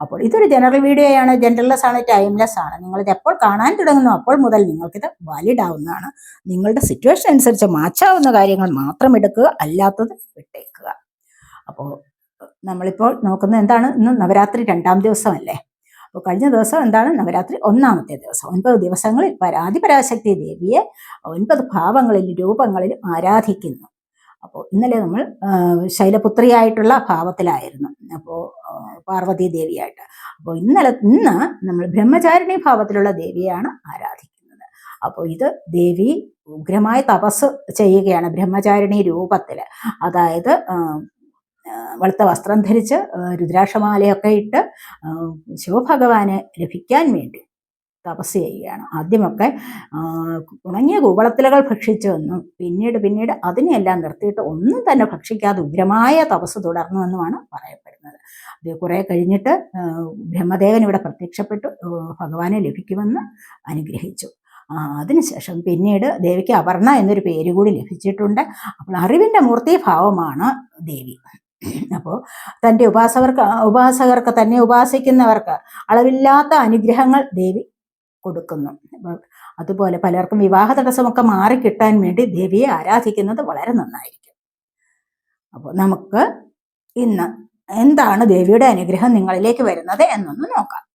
അപ്പോൾ ഇതൊരു general video ആണ്. ജനറൽലെസ് ആണ് ടൈംലെസ് ആണ്. നിങ്ങൾ ഇത് എപ്പോൾ കാണാൻ തുടങ്ങുന്നു അപ്പോൾ മുതൽ നിങ്ങൾക്കിത് വാലിഡ് ആവുന്നതാണ്. നിങ്ങളുടെ സിറ്റുവേഷൻ അനുസരിച്ച് മാച്ചാവുന്ന കാര്യങ്ങൾ മാത്രം എടുക്കുക അല്ലാത്തത് വിട്ടേക്കുക. അപ്പോൾ നമ്മളിപ്പോൾ നോക്കുന്നത് എന്താണ്? ഇന്ന് നവരാത്രി രണ്ടാം ദിവസമല്ലേ? അപ്പോൾ കഴിഞ്ഞ ദിവസം എന്താണ്? നവരാത്രി ഒന്നാമത്തെ ദിവസം. ഒൻപത് ദിവസങ്ങളിൽ പരാതി പരാശക്തി ദേവിയെ ഒൻപത് ഭാവങ്ങളിൽ രൂപങ്ങളിൽ ആരാധിക്കുന്നു. അപ്പോൾ ഇന്നലെ നമ്മൾ ശൈലപുത്രിയായിട്ടുള്ള ഭാവത്തിലായിരുന്നു. അപ്പോൾ പാർവതി ദേവിയായിട്ട് അപ്പോൾ ഇന്നലെ ഇന്ന് നമ്മൾ ബ്രഹ്മചാരിണി ഭാവത്തിലുള്ള ദേവിയാണ് ആരാധിക്കുന്നത്. അപ്പോൾ ഇത് ദേവി ഉഗ്രമായ തപസ് ചെയ്യുകയാണ് ബ്രഹ്മചാരിണി രൂപത്തിൽ അതായത് വെളുത്ത വസ്ത്രം ധരിച്ച് രുദ്രാക്ഷമാലയൊക്കെ ഇട്ട് ശിവഭഗവാനെ ലഭിക്കാൻ വേണ്ടി. തപസ് ചെയ്യുകയാണ്. ആദ്യമൊക്കെ ഉണങ്ങിയ കൂവളത്തിലകൾ ഭക്ഷിച്ചു എന്നും പിന്നീട് പിന്നീട് അതിനെയെല്ലാം നിർത്തിയിട്ട് ഒന്നും തന്നെ ഭക്ഷിക്കാതെ ഉഗ്രമായ തപസ് തുടർന്നു എന്നുമാണ് പറയപ്പെടുന്നത്. അത് കുറേ കഴിഞ്ഞിട്ട് ബ്രഹ്മദേവൻ ഇവിടെ പ്രത്യക്ഷപ്പെട്ടു. ഭഗവാനെ ലഭിക്കുമെന്ന് അനുഗ്രഹിച്ചു. അതിനുശേഷം പിന്നീട് ദേവിക്ക് അപർണ എന്നൊരു പേര് കൂടി ലഭിച്ചിട്ടുണ്ട്. അപ്പോൾ അറിവിന്റെ മൂർത്തിഭാവമാണ് ദേവി. അപ്പോൾ തന്റെ ഉപാസകർക്ക് ഉപാസകർക്ക് തന്നെ ഉപാസിക്കുന്നവർക്ക് അളവില്ലാത്ത അനുഗ്രഹങ്ങൾ ദേവി കൊടുക്കുന്നു. അതുപോലെ പലർക്കും വിവാഹ തടസ്സമൊക്കെ മാറിക്കിട്ടാൻ വേണ്ടി ദേവിയെ ആരാധിക്കുന്നത് വളരെ നന്നായിരിക്കും. അപ്പോൾ നമുക്ക് ഇന്ന് എന്താണ് ദേവിയുടെ അനുഗ്രഹം നിങ്ങളിലേക്ക് വരുന്നത് എന്നൊന്ന് നോക്കാം.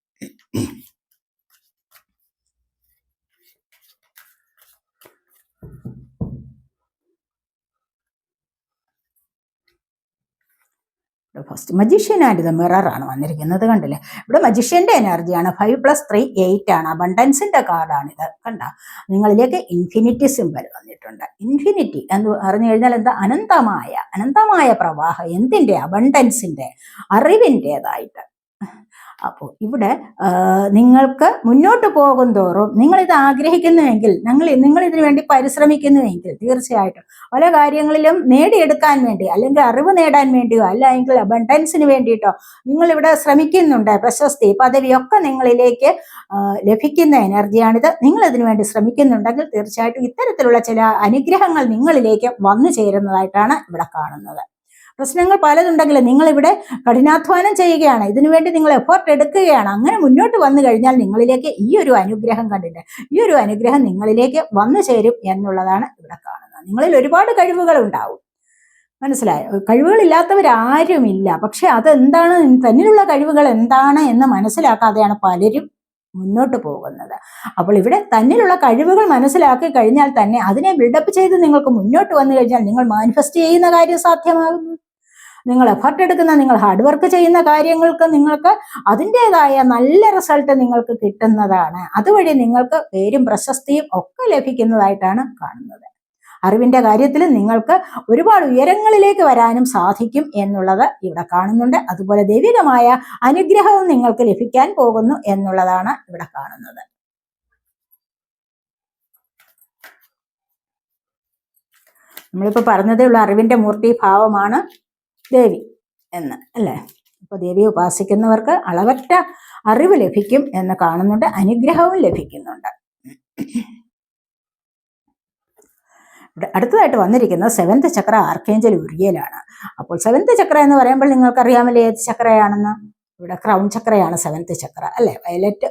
First magician and the mirror ആണ് വന്നിരിക്കുന്നത് കണ്ടില്ലേ? ഇവിടെ മജീഷ്യന്റെ എനർജിയാണ് ഫൈവ് പ്ലസ് ത്രീ എയ്റ്റ് ആണ്. അബണ്ടൻസിന്റെ കാർഡാണിത് കണ്ട? നിങ്ങളിലേക്ക് ഇൻഫിനിറ്റി സിമ്പൽ വന്നിട്ടുണ്ട്. ഇൻഫിനിറ്റി എന്ന് പറഞ്ഞു കഴിഞ്ഞാൽ എന്താ? അനന്തമായ അനന്തമായ പ്രവാഹം. എന്തിന്റെ അബണ്ടൻസിന്റെ അറിവിന്റെതായിട്ട് അപ്പോൾ ഇവിടെ നിങ്ങൾക്ക് മുന്നോട്ട് പോകും തോറും നിങ്ങളിത് ആഗ്രഹിക്കുന്നുവെങ്കിൽ നിങ്ങൾ നിങ്ങൾ ഇതിനു വേണ്ടി പരിശ്രമിക്കുന്നുവെങ്കിൽ തീർച്ചയായിട്ടും പല കാര്യങ്ങളിലും നേടിയെടുക്കാൻ വേണ്ടി അല്ലെങ്കിൽ അറിവ് നേടാൻ വേണ്ടിയോ അല്ലെങ്കിൽ അബണ്ടൻസിന് വേണ്ടിയിട്ടോ നിങ്ങൾ ഇവിടെ ശ്രമിക്കുന്നുണ്ട്. പ്രശസ്തി പദവിയൊക്കെ നിങ്ങളിലേക്ക് ലഭിക്കുന്ന എനർജിയാണിത്. നിങ്ങൾ ഇതിനു വേണ്ടി ശ്രമിക്കുന്നുണ്ടെങ്കിൽ തീർച്ചയായിട്ടും ഇത്തരത്തിലുള്ള ചില അനുഗ്രഹങ്ങൾ നിങ്ങളിലേക്ക് വന്നു ചേരുന്നതായിട്ടാണ് ഇവിടെ കാണുന്നത്. പ്രശ്നങ്ങൾ പലതുണ്ടെങ്കിലും നിങ്ങളിവിടെ കഠിനാധ്വാനം ചെയ്യുകയാണ്. ഇതിനു വേണ്ടി നിങ്ങൾ എഫേർട്ട് എടുക്കുകയാണ്. അങ്ങനെ മുന്നോട്ട് വന്നു കഴിഞ്ഞാൽ നിങ്ങളിലേക്ക് ഈ ഒരു അനുഗ്രഹം കണ്ടിട്ട് ഈ ഒരു അനുഗ്രഹം നിങ്ങളിലേക്ക് വന്നു ചേരും എന്നുള്ളതാണ് ഇവിടെ കാണുന്നത്. നിങ്ങളിൽ ഒരുപാട് കഴിവുകൾ ഉണ്ടാവും മനസ്സിലായോ? കഴിവുകളില്ലാത്തവരാരുമില്ല. പക്ഷെ അതെന്താണ്? തന്നിലുള്ള കഴിവുകൾ എന്താണ് എന്ന് മനസ്സിലാക്കാതെയാണ് പലരും മുന്നോട്ട് പോകുന്നത്. അപ്പോൾ ഇവിടെ തന്നിലുള്ള കഴിവുകൾ മനസ്സിലാക്കി കഴിഞ്ഞാൽ തന്നെ അതിനെ ബിൽഡപ്പ് ചെയ്ത് നിങ്ങൾക്ക് മുന്നോട്ട് വന്നു കഴിഞ്ഞാൽ നിങ്ങൾ മാനിഫെസ്റ്റ് ചെയ്യുന്ന കാര്യം സാധ്യമാകുന്നു. നിങ്ങൾ എഫർട്ട് എടുക്കുന്ന നിങ്ങൾ ഹാർഡ് വർക്ക് ചെയ്യുന്ന കാര്യങ്ങൾക്ക് നിങ്ങൾക്ക് അതിന്റെതായ നല്ല റിസൾട്ട് നിങ്ങൾക്ക് കിട്ടുന്നതാണ്. അതുവഴി നിങ്ങൾക്ക് പേരും പ്രശസ്തിയും ഒക്കെ ലഭിക്കുന്നതായിട്ടാണ് കാണുന്നത്. അറിവിന്റെ കാര്യത്തിൽ നിങ്ങൾക്ക് ഒരുപാട് ഉയരങ്ങളിലേക്ക് വരാനും സാധിക്കും എന്നുള്ളത് ഇവിടെ കാണുന്നുണ്ട്. അതുപോലെ ദൈവികമായ അനുഗ്രഹവും നിങ്ങൾക്ക് ലഭിക്കാൻ പോകുന്നു എന്നുള്ളതാണ് ഇവിടെ കാണുന്നത്. നമ്മളിപ്പോൾ പറഞ്ഞതേ ഉള്ളൂ അറിവിന്റെ മൂർത്തി ഭാവമാണ് ദേവി എന്ന് അല്ലേ? അപ്പോൾ ദേവിയെ ഉപാസിക്കുന്നവർക്ക് അളവറ്റ അറിവ് ലഭിക്കും എന്ന് കാണുന്നുണ്ട് അനുഗ്രഹവും ലഭിക്കുന്നുണ്ട്. അടുത്തതായിട്ട് വന്നിരിക്കുന്നത് സെവന്ത് ചക്ര ആർക്കേഞ്ചൽ ഉരിയലാണ് അപ്പോൾ സെവന്ത് ചക്ര എന്ന് പറയുമ്പോൾ നിങ്ങൾക്കറിയാമല്ലോ ഏത് ചക്രയാണെന്ന്? ഇവിടെ ക്രൗൺ ചക്രയാണ് സെവന്ത് ചക്ര അല്ലേ? വയലറ്റ്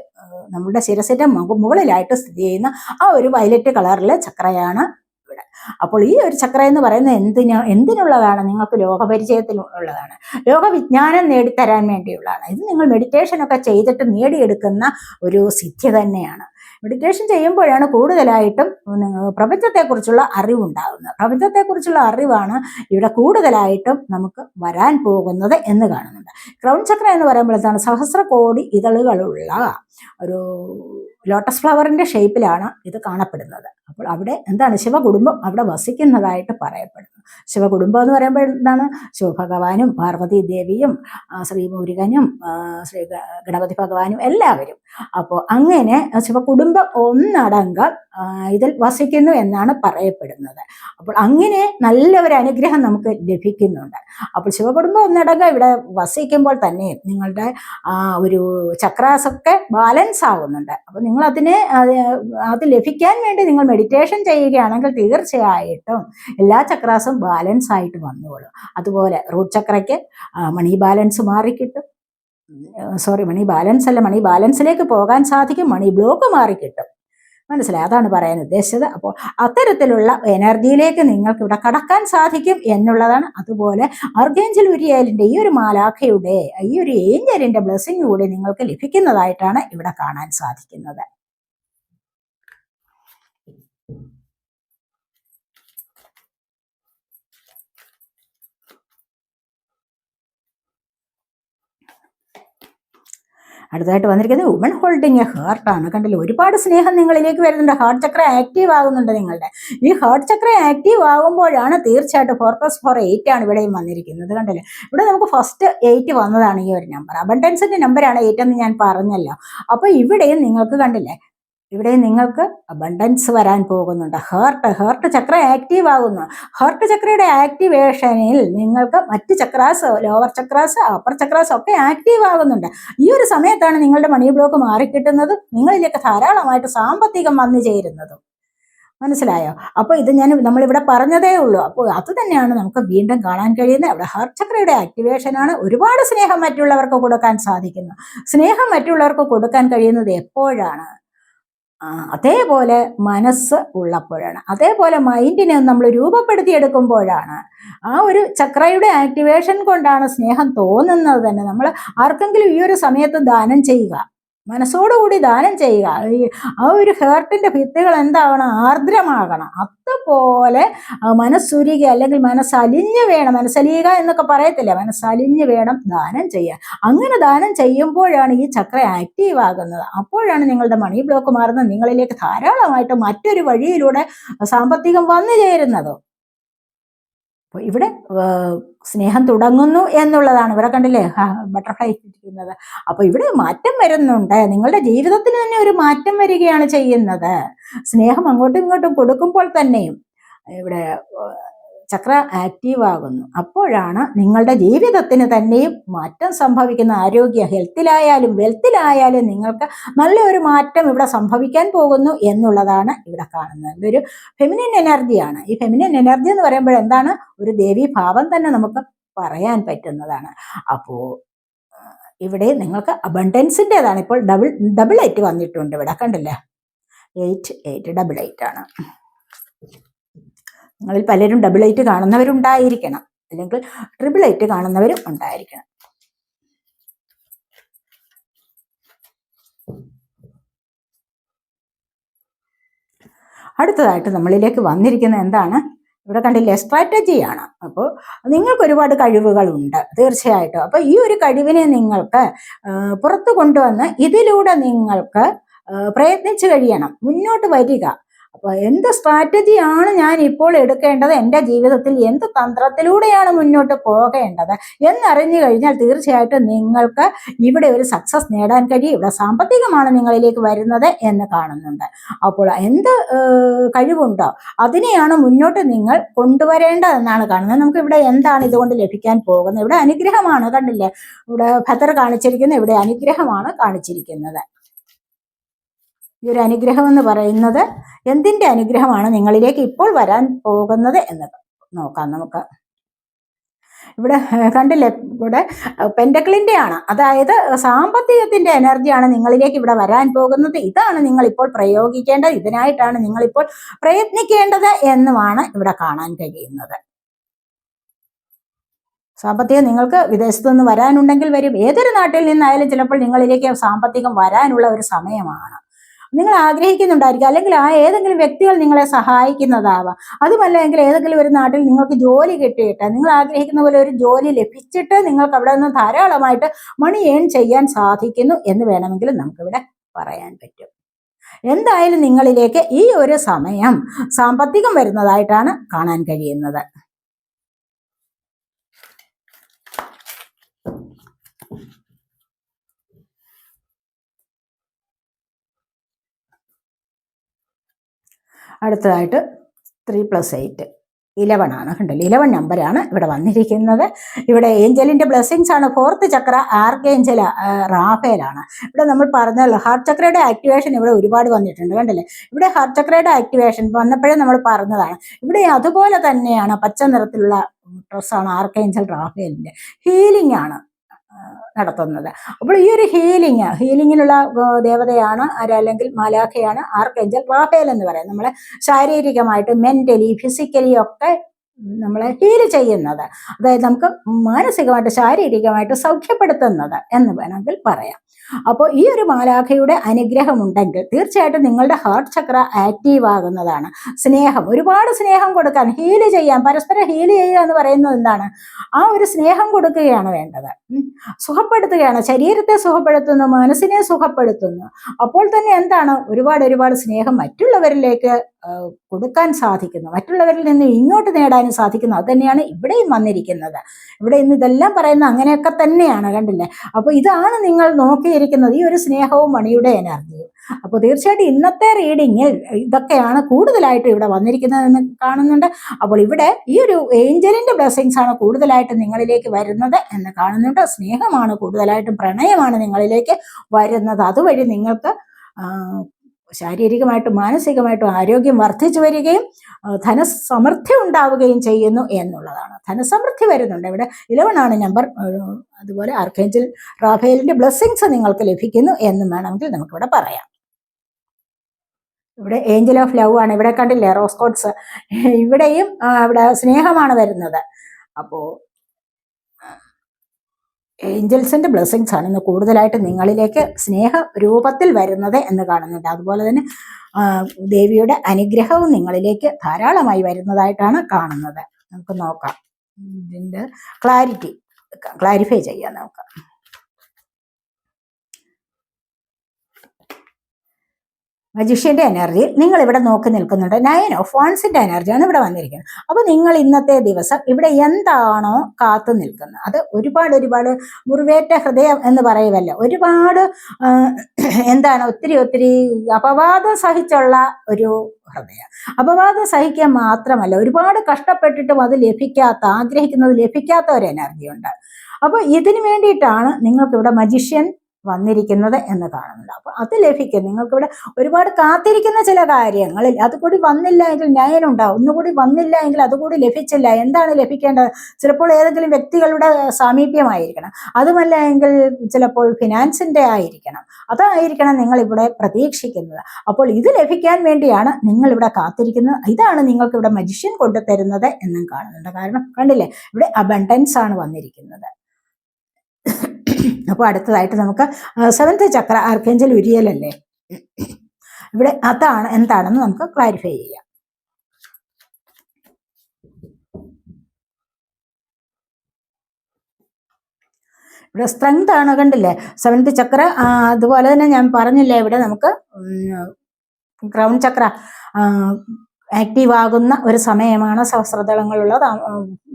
നമ്മുടെ ശിരസിന്റെ മുക- മുകളിലായിട്ട് സ്ഥിതി ചെയ്യുന്ന ആ ഒരു വയലറ്റ് കളറിലെ ചക്രയാണ് ഇവിടെ അപ്പോൾ ഈ ഒരു ചക്ര എന്ന് പറയുന്നത് എന്തിനാ എന്തിനുള്ളതാണ്? നിങ്ങൾക്ക് ലോകപരിചയത്തിനുള്ളതാണ് ലോകവിജ്ഞാനം നേടിത്തരാൻ വേണ്ടിയുള്ളതാണ്. ഇത് നിങ്ങൾ മെഡിറ്റേഷൻ ഒക്കെ ചെയ്തിട്ട് നേടിയെടുക്കുന്ന ഒരു സിദ്ധി തന്നെയാണ്. മെഡിറ്റേഷൻ ചെയ്യുമ്പോഴാണ് കൂടുതലായിട്ടും പ്രപഞ്ചത്തെക്കുറിച്ചുള്ള അറിവുണ്ടാകുന്നത് പ്രപഞ്ചത്തെക്കുറിച്ചുള്ള അറിവാണ് ഇവിടെ കൂടുതലായിട്ടും നമുക്ക് വരാൻ പോകുന്നത് എന്ന് കാണുന്നുണ്ട്. ക്രൗൺ ചക്ര എന്ന് പറയുമ്പോൾ എന്താണ് സഹസ്ര കോടി ഇതളുകളുള്ള ഒരു ലോട്ടസ് ഫ്ലവറിന്റെ ഷേപ്പിലാണ് ഇത് കാണപ്പെടുന്നത്. അപ്പോൾ അവിടെ എന്താണ്? ശിവകുടുംബം അവിടെ വസിക്കുന്നതായിട്ട് പറയപ്പെടുന്നു. ശിവകുടുംബം എന്ന് പറയുമ്പോൾ എന്താണ്? ശിവഭഗവാനും പാർവതി ദേവിയും ശ്രീ മുരുകനും ശ്രീ ഗണപതി ഭഗവാനും എല്ലാവരും. അപ്പോൾ അങ്ങനെ ശിവകുടുംബം ഒന്നടങ്കം ഇതിൽ വസിക്കുന്നു എന്നാണ് പറയപ്പെടുന്നത്. അപ്പോൾ അങ്ങനെ നല്ല ഒരു അനുഗ്രഹം നമുക്ക് ലഭിക്കുന്നുണ്ട്. അപ്പോൾ ശിവകുടുംബം ഒന്നടങ്കം ഇവിടെ വസിക്കുമ്പോൾ തന്നെ നിങ്ങളുടെ ഒരു ചക്രാസൊക്കെ ബാലൻസ് ആവുന്നുണ്ട്. അപ്പോൾ നിങ്ങൾ അതിനെ അത് ലഭിക്കാൻ വേണ്ടി നിങ്ങൾ മെഡിറ്റേഷൻ ചെയ്യുകയാണെങ്കിൽ തീർച്ചയായിട്ടും എല്ലാ ചക്രാസും ബാലൻസ് ആയിട്ട് വന്നോളും. അതുപോലെ റൂട്ട് ചക്രയ്ക്ക് മണി ബാലൻസ് മാറിക്കിട്ടും സോറി മണി ബാലൻസ് അല്ല മണി ബാലൻസിലേക്ക് പോകാൻ സാധിക്കും മണി ബ്ലോക്ക് മാറിക്കിട്ടും മനസ്സിലായി? അതാണ് പറയാൻ ഉദ്ദേശിച്ചത്. അപ്പോൾ അത്തരത്തിലുള്ള എനർജിയിലേക്ക് നിങ്ങൾക്ക് ഇവിടെ കടക്കാൻ സാധിക്കും എന്നുള്ളതാണ്. അതുപോലെ അർഗേഞ്ചൽ ഉരിയാലിന്റെ ഈ ഒരു മാലാഖയുടെ ഈ ഒരു ഏഞ്ചലിന്റെ ബ്ലെസ്സിങ് കൂടി നിങ്ങൾക്ക് ലഭിക്കുന്നതായിട്ടാണ് ഇവിടെ കാണാൻ സാധിക്കുന്നത്. അടുത്തതായിട്ട് വന്നിരിക്കുന്നത് വുമൺ ഹോൾഡിങ് എ ഹാർട്ടാണ് കണ്ടില്ല? ഒരുപാട് സ്നേഹം നിങ്ങളിലേക്ക് വരുന്നുണ്ട്. ഹാർട്ട് ചക്ര ആക്റ്റീവ് ആകുന്നുണ്ട് നിങ്ങളുടെ. ഈ ഹാർട്ട് ചക്ര ആക്റ്റീവ് ആകുമ്പോഴാണ് തീർച്ചയായിട്ടും ഫോർ പ്ലസ് ഫോർ എയ്റ്റ് ആണ് ഇവിടെയും വന്നിരിക്കുന്നത്. കണ്ടില്ലേ? ഇവിടെ നമുക്ക് ഫസ്റ്റ് എയ്റ്റ് വന്നതാണ് ഈ ഒരു നമ്പർ അബണ്ടൻസിന്റെ നമ്പറാണ് എയ്റ്റ് എന്ന് ഞാൻ പറഞ്ഞല്ലോ. അപ്പൊ ഇവിടെയും നിങ്ങൾക്ക് കണ്ടില്ലേ? ഇവിടെ നിങ്ങൾക്ക് അബണ്ടൻസ് വരാൻ പോകുന്നുണ്ട്. ഹേർട്ട് ഹേർട്ട് ചക്ര ആക്റ്റീവ് ആകുന്നു ഹേർട്ട് ചക്രയുടെ ആക്ടിവേഷനിൽ നിങ്ങൾക്ക് മറ്റ് ചക്രാസ് ലോവർ ചക്രാസ് അപ്പർ ചക്രാസ് ഒക്കെ ആക്റ്റീവ് ആകുന്നുണ്ട് ഈ ഒരു സമയത്താണ് നിങ്ങളുടെ മണി ബ്ലോക്ക് മാറിക്കിട്ടുന്നത് നിങ്ങളിലേക്ക് ധാരാളമായിട്ട് സാമ്പത്തികം വന്നു ചേരുന്നതും. മനസ്സിലായോ? അപ്പോൾ ഇത് ഞാൻ നമ്മളിവിടെ പറഞ്ഞതേ ഉള്ളൂ. അപ്പോൾ അത് തന്നെയാണ് നമുക്ക് വീണ്ടും കാണാൻ കഴിയുന്നത്. അവിടെ ഹാർട്ട് ചക്രയുടെ ആക്ടിവേഷനാണ് ഒരുപാട് സ്നേഹം മറ്റുള്ളവർക്ക് കൊടുക്കാൻ സാധിക്കുന്നു. സ്നേഹം മറ്റുള്ളവർക്ക് കൊടുക്കാൻ കഴിയുന്നത് എപ്പോഴാണ്? അതേപോലെ മനസ്സ് ഉള്ളപ്പോഴാണ്. അതേപോലെ മൈൻഡിനെ നമ്മൾ രൂപപ്പെടുത്തിയെടുക്കുമ്പോഴാണ് ആ ഒരു ചക്രയുടെ ആക്ടിവേഷൻ കൊണ്ടാണ് സ്നേഹം തോന്നുന്നത് തന്നെ. നമ്മൾ ആർക്കെങ്കിലും ഈ ഒരു സമയത്ത് ദാനം ചെയ്യുക. മനസ്സോടുകൂടി ദാനം ചെയ്യുക. ആ ഒരു ഹേർട്ടിന്റെ ഭിത്തികൾ എന്താവണം? ആർദ്രമാകണം. അതുപോലെ മനസ്സുരുകി അല്ലെങ്കിൽ മനസ്സലിഞ്ഞ് വേണം. മനസ്സലിയുക എന്നൊക്കെ പറയത്തില്ല? മനസ്സലിഞ്ഞ് വേണം ദാനം ചെയ്യാൻ. അങ്ങനെ ദാനം ചെയ്യുമ്പോഴാണ് ഈ ചക്ര ആക്റ്റീവ് ആകുന്നത്. അപ്പോഴാണ് നിങ്ങളുടെ മണി ബ്ലോക്ക് മാറുന്നത്. നിങ്ങളിലേക്ക് ധാരാളമായിട്ട് മറ്റൊരു വഴിയിലൂടെ സാമ്പത്തികം വന്നു ചേരുന്നത്. അപ്പോൾ ഇവിടെ സ്നേഹം തുടങ്ങുന്നു എന്നുള്ളതാണ്. ഇവിടെ കണ്ടില്ലേ? ബട്ടർഫ്ലൈ ഇരിക്കുന്നത് അപ്പോൾ ഇവിടെ മാറ്റം വരുന്നുണ്ട്. നിങ്ങളുടെ ജീവിതത്തിന് തന്നെ ഒരു മാറ്റം വരികയാണ് ചെയ്യുന്നത്. സ്നേഹം അങ്ങോട്ടും ഇങ്ങോട്ടും കൊടുക്കുമ്പോൾ തന്നെയും ഇവിടെ ചക്ര ആക്റ്റീവ് ആകുന്നു. അപ്പോഴാണ് നിങ്ങളുടെ ജീവിതത്തിന് തന്നെയും മാറ്റം സംഭവിക്കുന്ന ആരോഗ്യ ഹെൽത്തിലായാലും വെൽത്തിലായാലും നിങ്ങൾക്ക് നല്ലൊരു മാറ്റം ഇവിടെ സംഭവിക്കാൻ പോകുന്നു എന്നുള്ളതാണ് ഇവിടെ കാണുന്നത്. ഇതൊരു ഫെമിനിൻ എനർജിയാണ് ഈ ഫെമിനിൻ എനർജി എന്ന് പറയുമ്പോൾ എന്താണ്? ഒരു ദേവി ഭാവം തന്നെ നമുക്ക് പറയാൻ പറ്റുന്നതാണ്. അപ്പോൾ ഇവിടെ നിങ്ങൾക്ക് അബണ്ടൻസിന്റെതാണ് ഇപ്പോൾ ഡബിൾ ഡബിൾ എയ്റ്റ് വന്നിട്ടുണ്ട് ഇവിടെ കണ്ടില്ലേ? എയ്റ്റ് എയ്റ്റ് ഡബിൾ എയ്റ്റ് ആണ്. നിങ്ങളിൽ പലരും ഡബിൾ എയ്റ്റ് കാണുന്നവരുണ്ടായിരിക്കണം. അല്ലെങ്കിൽ ട്രിപ്പിൾ എയ്റ്റ് കാണുന്നവരും ഉണ്ടായിരിക്കണം. അടുത്തതായിട്ട് നമ്മളിലേക്ക് വന്നിരിക്കുന്ന എന്താണ്? ഇവിടെ കണ്ടില്ലേ സ്ട്രാറ്റജിയാണ് അപ്പോൾ നിങ്ങൾക്ക് ഒരുപാട് കഴിവുകളുണ്ട് തീർച്ചയായിട്ടും. അപ്പോൾ ഈ ഒരു കഴിവിനെ നിങ്ങൾക്ക് പുറത്തു കൊണ്ടുവന്ന് ഇതിലൂടെ നിങ്ങൾക്ക് പ്രയത്നിച്ചു കഴിയണം. മുന്നോട്ട് വരിക. അപ്പോൾ എന്ത് സ്ട്രാറ്റജിയാണ് ഞാൻ ഇപ്പോൾ എടുക്കേണ്ടത്? എന്റെ ജീവിതത്തിൽ എന്ത് തന്ത്രത്തിലൂടെയാണ് മുന്നോട്ട് പോകേണ്ടത്? എന്നറിഞ്ഞു കഴിഞ്ഞാൽ തീർച്ചയായിട്ടും നിങ്ങൾക്ക് ഇവിടെ ഒരു സക്സസ് നേടാൻ കഴിയും. ഇവിടെ സാമ്പത്തികമാണ് നിങ്ങളിലേക്ക് വരുന്നത് എന്ന് കാണുന്നുണ്ട്. അപ്പോൾ എന്ത് കഴിവുണ്ടോ അതിനെയാണ് മുന്നോട്ട് നിങ്ങൾ കൊണ്ടുവരേണ്ടതെന്നാണ് കാണുന്നത്. നമുക്ക് ഇവിടെ എന്താണ് ഇതുകൊണ്ട് ലഭിക്കാൻ പോകുന്നത്? ഇവിടെ അനുഗ്രഹമാണ് കണ്ടില്ലേ? ഇവിടെ ഭദ്ര കാണിച്ചിരിക്കുന്നത് ഇവിടെ അനുഗ്രഹമാണ് കാണിച്ചിരിക്കുന്നത്. ഈ ഒരു അനുഗ്രഹം എന്ന് പറയുന്നത് എന്തിന്റെ അനുഗ്രഹമാണ് നിങ്ങളിലേക്ക് ഇപ്പോൾ വരാൻ പോകുന്നത് എന്ന് നോക്കാം നമുക്ക്. ഇവിടെ കണ്ടില്ലേ? ഇവിടെ പെൻഡക്കിളിന്റെ ആണ്. അതായത് സാമ്പത്തികത്തിന്റെ എനർജിയാണ് നിങ്ങളിലേക്ക് ഇവിടെ വരാൻ പോകുന്നത്. ഇതാണ് നിങ്ങൾ ഇപ്പോൾ പ്രയോഗിക്കേണ്ടത്. ഇതിനായിട്ടാണ് നിങ്ങൾ ഇപ്പോൾ പ്രയത്നിക്കേണ്ടത് എന്നുമാണ് ഇവിടെ കാണാൻ കഴിയുന്നത്. സാമ്പത്തികം നിങ്ങൾക്ക് വിദേശത്തു നിന്ന് വരാനുണ്ടെങ്കിൽ വരും. ഏതൊരു നാട്ടിൽ നിന്നായാലും ചിലപ്പോൾ നിങ്ങളിലേക്ക് സാമ്പത്തികം വരാനുള്ള ഒരു സമയമാണ്. നിങ്ങൾ ആഗ്രഹിക്കുന്നുണ്ടായിരിക്കും. അല്ലെങ്കിൽ ആ ഏതെങ്കിലും വ്യക്തികൾ നിങ്ങളെ സഹായിക്കുന്നതാവാം. അതുമല്ല എങ്കിൽ ഏതെങ്കിലും ഒരു നാട്ടിൽ നിങ്ങൾക്ക് ജോലി കിട്ടിയിട്ട് നിങ്ങൾ ആഗ്രഹിക്കുന്ന പോലെ ഒരു ജോലി ലഭിച്ചിട്ട് നിങ്ങൾക്ക് അവിടെ നിന്ന് ധാരാളമായിട്ട് മണി ഏൺ ചെയ്യാൻ സാധിക്കുന്നു എന്ന് വേണമെങ്കിൽ നമുക്കിവിടെ പറയാൻ പറ്റും. എന്തായാലും നിങ്ങളിലേക്ക് ഈ ഒരു സമയം സാമ്പത്തികം വരുന്നതായിട്ടാണ് കാണാൻ കഴിയുന്നത്. അടുത്തതായിട്ട് ത്രീ പ്ലസ് എയ്റ്റ് ഇലവൺ ആണ് കണ്ടല്ലോ ഇലവൺ നമ്പറാണ് ഇവിടെ വന്നിരിക്കുന്നത്. ഇവിടെ ഏഞ്ചലിന്റെ ബ്ലെസ്സിങ്സ് ആണ്. ഫോർത്ത് ചക്ര ആർക്കേഞ്ചൽ റാഫേലാണ് ഇവിടെ നമ്മൾ പറഞ്ഞല്ലോ ഹാർട്ട് ചക്രയുടെ ആക്ടിവേഷൻ ഇവിടെ ഒരുപാട് വന്നിട്ടുണ്ട് കണ്ടല്ലേ? ഇവിടെ ഹാർട്ട് ചക്രയുടെ ആക്ടിവേഷൻ വന്നപ്പോഴേ നമ്മൾ പറഞ്ഞതാണ്. ഇവിടെ അതുപോലെ തന്നെയാണ് പച്ച നിറത്തിലുള്ള ഡ്രസ്സാണ് ആർക്കേഞ്ചൽ റാഫേലിന്റെ ഹീലിംഗ് ആണ്. നടത്തുന്നത്. അപ്പോൾ ഈ ഒരു ഹീലിംഗ് ഹീലിങ്ങിനുള്ള ദേവതയാണ് ആരല്ലെങ്കിൽ മാലാഖയാണ് ആർക്കേഞ്ചൽ റാഫേൽ എന്ന് പറയുന്നത് നമ്മളെ ശാരീരികമായിട്ട് മെന്റലി ഫിസിക്കലി ഒക്കെ നമ്മളെ ഹീൽ ചെയ്യുന്നത്. അതായത് നമുക്ക് മാനസികമായിട്ട് ശാരീരികമായിട്ട് സൗഖ്യപ്പെടുത്തുന്നത് എന്ന് വേണമെങ്കിൽ പറയാം. അപ്പോൾ ഈ ഒരു മാലാഖയുടെ അനുഗ്രഹം ഉണ്ടെങ്കിൽ തീർച്ചയായിട്ടും നിങ്ങളുടെ ഹാർട്ട് ചക്ര ആക്റ്റീവ് ആകുന്നതാണ്. സ്നേഹം ഒരുപാട് സ്നേഹം കൊടുക്കാൻ ഹീൽ ചെയ്യാൻ പരസ്പരം ഹീൽ ചെയ്യുക എന്ന് പറയുന്നത് എന്താണ്? ആ ഒരു സ്നേഹം കൊടുക്കുകയാണ് വേണ്ടത്. സുഖപ്പെടുത്തുകയാണ്. ശരീരത്തെ സുഖപ്പെടുത്തുന്നു മനസ്സിനെ സുഖപ്പെടുത്തുന്നു. അപ്പോൾ തന്നെ എന്താണ്? ഒരുപാട് ഒരുപാട് സ്നേഹം മറ്റുള്ളവരിലേക്ക് കൊടുക്കാൻ സാധിക്കുന്നു. മറ്റുള്ളവരിൽ നിന്ന് ഇങ്ങോട്ട് നേടാനും സാധിക്കുന്നു. അത് തന്നെയാണ് ഇവിടെയും വന്നിരിക്കുന്നത്. ഇവിടെ ഇന്ന് ഇതെല്ലാം പറയുന്നത് അങ്ങനെയൊക്കെ തന്നെയാണ് കണ്ടില്ലേ? അപ്പോൾ ഇതാണ് നിങ്ങൾ നോക്കിയിരിക്കുന്നത് ഈ ഒരു സ്നേഹവും മണിയുടെ എനർജിയും. അപ്പോൾ തീർച്ചയായിട്ടും ഇന്നത്തെ റീഡിങ്ങിൽ ഇതൊക്കെയാണ് കൂടുതലായിട്ട് ഇവിടെ വന്നിരിക്കുന്നതെന്ന് കാണുന്നുണ്ട്. അപ്പോൾ ഇവിടെ ഈ ഒരു ഏഞ്ചലിന്റെ ബ്ലെസ്സിങ്സ് ആണ് കൂടുതലായിട്ട് നിങ്ങളിലേക്ക് വരുന്നത് എന്ന് കാണുന്നുണ്ട്. സ്നേഹമാണ് കൂടുതലായിട്ടും പ്രണയമാണ് നിങ്ങളിലേക്ക് വരുന്നത്. അതുവഴി നിങ്ങൾക്ക് ശാരീരികമായിട്ടും മാനസികമായിട്ടും ആരോഗ്യം വർദ്ധിച്ചു വരികയും ധനസമൃദ്ധി ഉണ്ടാവുകയും ചെയ്യുന്നു എന്നുള്ളതാണ്. ധനസമൃദ്ധി വരുന്നുണ്ട്. ഇവിടെ ഇലവനാണ് നമ്പർ അതുപോലെ ആർക്കേഞ്ചൽ റാഫേലിന്റെ ബ്ലെസ്സിങ്സ് നിങ്ങൾക്ക് ലഭിക്കുന്നു എന്നും വേണമെങ്കിൽ നമുക്കിവിടെ പറയാം. ഇവിടെ ഏഞ്ചൽ ഓഫ് ലവ് ആണ്. ഇവിടെ കണ്ടില്ലേ റോസ്കോട്ട്സ് ഇവിടെയും ഇവിടെ സ്നേഹമാണ് വരുന്നത്. അപ്പോൾ ഏഞ്ചൽസിന്റെ ബ്ലെസ്സിങ്സ് ആണ് ഇന്ന് കൂടുതലായിട്ട് നിങ്ങളിലേക്ക് സ്നേഹ രൂപത്തിൽ വരുന്നത് എന്ന് കാണുന്നുണ്ട്. അതുപോലെ തന്നെ ദേവിയുടെ അനുഗ്രഹവും നിങ്ങളിലേക്ക് ധാരാളമായി വരുന്നതായിട്ടാണ് കാണുന്നത്. നമുക്ക് നോക്കാം. ഇതിന്റെ ക്ലാരിറ്റി ക്ലാരിഫൈ ചെയ്യാം നമുക്ക്. മജിഷ്യന്റെ എനർജി നിങ്ങൾ ഇവിടെ നോക്കി നിൽക്കുന്നുണ്ട്. നയൻ ഓഫ് വൺസിന്റെ എനർജിയാണ് ഇവിടെ വന്നിരിക്കുന്നത്. അപ്പൊ നിങ്ങൾ ഇന്നത്തെ ദിവസം ഇവിടെ എന്താണോ കാത്തു നിൽക്കുന്നത്. അത് ഒരുപാട് ഒരുപാട് മുറിവേറ്റ ഹൃദയം എന്ന് പറയുമല്ലോ ഒരുപാട് എന്താണ് ഒത്തിരി ഒത്തിരി അപവാദം സഹിച്ചുള്ള ഒരു ഹൃദയം. അപവാദം സഹിക്കാൻ മാത്രമല്ല ഒരുപാട് കഷ്ടപ്പെട്ടിട്ടും അത് ലഭിക്കാത്ത ആഗ്രഹിക്കുന്നത് ലഭിക്കാത്ത ഒരു എനർജി ഉണ്ട്. അപ്പൊ ഇതിനു വേണ്ടിയിട്ടാണ് നിങ്ങൾക്ക് ഇവിടെ മജിഷ്യൻ വന്നിരിക്കുന്നത് എന്ന് കാണുന്നുണ്ട്. അപ്പൊ അത് ലഭിക്കും. നിങ്ങൾക്കിവിടെ ഒരുപാട് കാത്തിരിക്കുന്ന ചില കാര്യങ്ങളിൽ അതുകൂടി വന്നില്ല എങ്കിൽ ന്യായം ഉണ്ടാവും. ഒന്നുകൂടി വന്നില്ല എങ്കിൽ അതുകൂടി ലഭിച്ചില്ല. എന്താണ് ലഭിക്കേണ്ടത്? ചിലപ്പോൾ ഏതെങ്കിലും വ്യക്തികളുടെ സാമീപ്യമായിരിക്കണം. അതുമല്ല എങ്കിൽ ചിലപ്പോൾ ഫിനാൻസിന്റെ ആയിരിക്കണം. അതായിരിക്കണം നിങ്ങൾ ഇവിടെ പ്രതീക്ഷിക്കുന്നത്. അപ്പോൾ ഇത് ലഭിക്കാൻ വേണ്ടിയാണ് നിങ്ങൾ ഇവിടെ കാത്തിരിക്കുന്നത്. ഇതാണ് നിങ്ങൾക്ക് ഇവിടെ മജിഷ്യൻ കൊണ്ടുതരുന്നത് എന്നും കാണുന്നുണ്ട്. കാരണം കണ്ടില്ലേ? ഇവിടെ അബണ്ടൻസ് ആണ് വന്നിരിക്കുന്നത്. അപ്പോൾ അടുത്തതായിട്ട് നമുക്ക് സെവൻത് ചക്ര ആർക്കേഞ്ചൽ ഉരിയലല്ലേ ഇവിടെ അതാണ് എന്താണെന്ന് നമുക്ക് ക്ലാരിഫൈ ചെയ്യാം. ഇവിടെ സ്ട്രെങ്ത് ആണ് കണ്ടില്ലേ? സെവൻത് ചക്ര അതുപോലെ തന്നെ ഞാൻ പറഞ്ഞില്ലേ ഇവിടെ നമുക്ക് ക്രൗൺ ചക്ര ആക്റ്റീവ് ആകുന്ന ഒരു സമയമാണ് സഹസ്രദളങ്ങളുള്ള